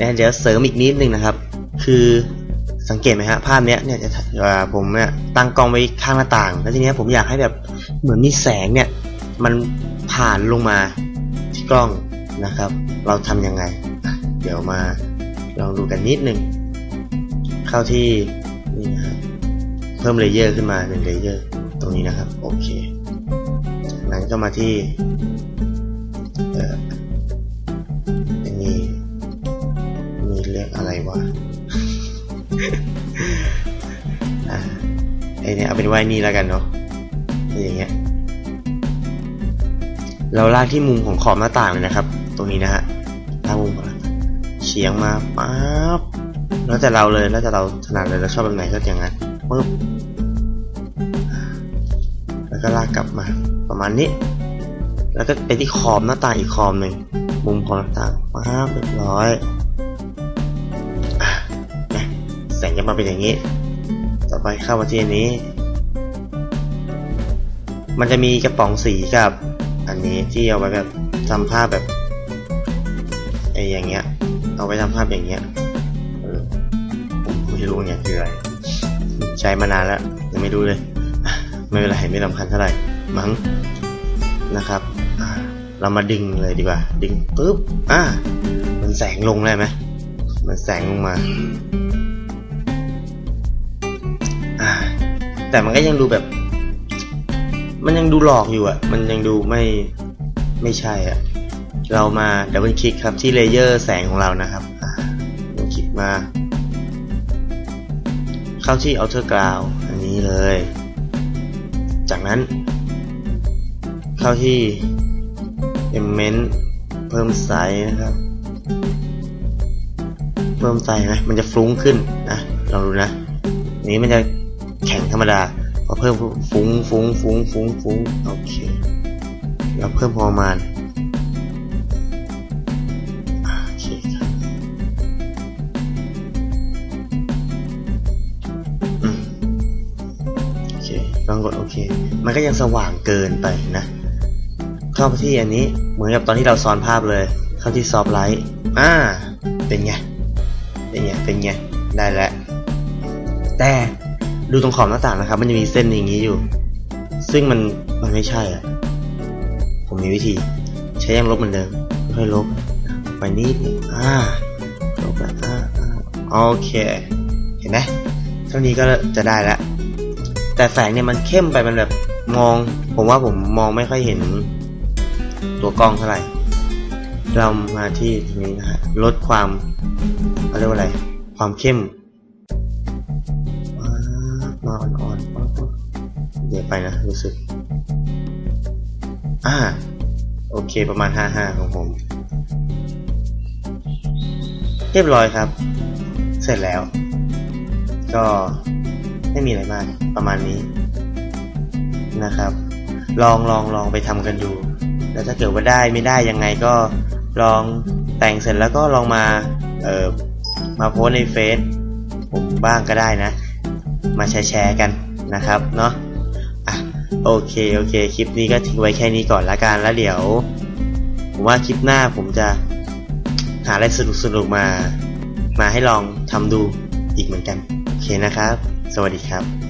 นะเดี๋ยวเสริมอีกนิดนึงนะครับ คือสังเกตไหมฮะภาพเนี้ยเนี่ยจะผมเนี่ยตั้งกล้องไว้ข้างหน้าต่าง แล้วทีเนี้ยผมอยากให้แบบเหมือนมีแสงเนี่ย มันผ่านลงมาที่กล้องนะครับ เราทำยังไง เดี๋ยวมาลองดูกันนิดนึงเข้าที่นี่นะฮะเพิ่มเลเยอร์ขึ้นมาหนึ่งเลเยอร์ตรงนี้นะครับ โอเคจากนั้นก็มาที่ เนี่ยเอาเป็นว่านี่แล้วกันเนาะอย่างเงี้ยเราลากที่มุมของขอบหน้าต่างเลยนะครับ ตรงนี้นะฮะลากมุมเฉียงมาปั๊บแล้วแต่เราเลยแล้วแต่เราถนัดเลยเราชอบแบบไหนก็อย่างนั้นปึ๊บแล้วก็ลากกลับมา ประมาณนี้ แล้วก็ไปที่ขอบหน้าต่างอีกขอบหนึ่งมุมของหน้าต่างปั๊บเรียบร้อยแสงจะมาเป็นอย่างนี้ ต่อไปเข้ามาที่อันนี้ มันจะมีกระป๋องสีกับ อันนี้ที่เอาไว้แบบทำภาพแบบไอ้อย่างเงี้ย เอาไว้ทำภาพอย่างเงี้ยเออผมไม่รู้เนี่ยคืออะไรใช้มานานแล้วยังไม่รู้เลยอะไม่เป็นไรไม่สำคัญเท่าไหร่มั้งนะครับเรามาดึงเลยดีกว่า ดึงปุ๊บอะมันแสงลงได้ไหมมันแสงลงมา แต่มันก็ยังดูแบบ มันยังดูหลอกอยู่อะ มันยังดูไม่ไม่ใช่อะ เรามาดับเบิลคลิกครับที่เลเยอร์แสงของเรานะครับอ่าดับเบิลคลิกมา เข้าที่ outer ground อันนี้เลย จากนั้น เข้าที่ element เพิ่มไซส์นะครับ เพิ่มไซส์ไหมมันจะฟลุ้งขึ้นนะลองดูนะนนี้มันจะ แข็งธรรมดาพอเพิ่มฟุ้งฟุ้งฟุ้งฟุ้งฟุ้งโอเคแล้วเพิ่มพอมาณอ่าโอเคครับโอเคลองกดโอเค มันก็ยังสว่างเกินไปนะ เข้าไปที่อันนี้เหมือนกับตอนที่เราซ้อนภาพเลย เข้าที่ซอฟไลท์อ่าเป็นไงเป็นไงเป็นไงได้แล้วแต่ ดูตรงขอบหน้าต่างนะครับ มันจะมีเส้นอย่างนี้อยู่ ซึ่งมันมันไม่ใช่อะ ผมมีวิธี ใช้ยังลบเหมือนเดิมค่อยลบ ไปนิดนึงอ่าลบแล้วอ่าอ่าโอเค เห็นไหมเท่านี้ก็จะได้แล้วแต่แสงเนี่ยมันเข้มไปมันแบบมอง ผมว่าผมมองไม่ค่อยเห็น ตัวกล้องเท่าไหร่เรามาที่ตรงนี้นะฮะลดความเขาเรียกว่าอะไร ความเข้ม มาอ่อนๆเดี๋ยวไปนะรู้สึก อ่า โอเคประมาณ 55 ของผม เรียบร้อยครับ เสร็จแล้ว ก็ไม่มีอะไรมากประมาณนี้นะครับ ลองลองลองไปทำกันดู แล้วถ้าเกิดว่าได้ไม่ได้ยังไงก็ลองแต่งเสร็จแล้วก็ลองมาเออมาโพสในเฟซผมบ้างก็ได้นะ มาแชร์กันนะครับเนาะอะโอเคโอเคคลิปนี้ก็ทิ้งไว้แค่นี้ก่อนละกันแล้วเดี๋ยว ผมว่าคลิปหน้าผมจะหาอะไรสนุกสนุกมา มาให้ลองทำดูอีกเหมือนกัน โอเคนะครับ สวัสดีครับ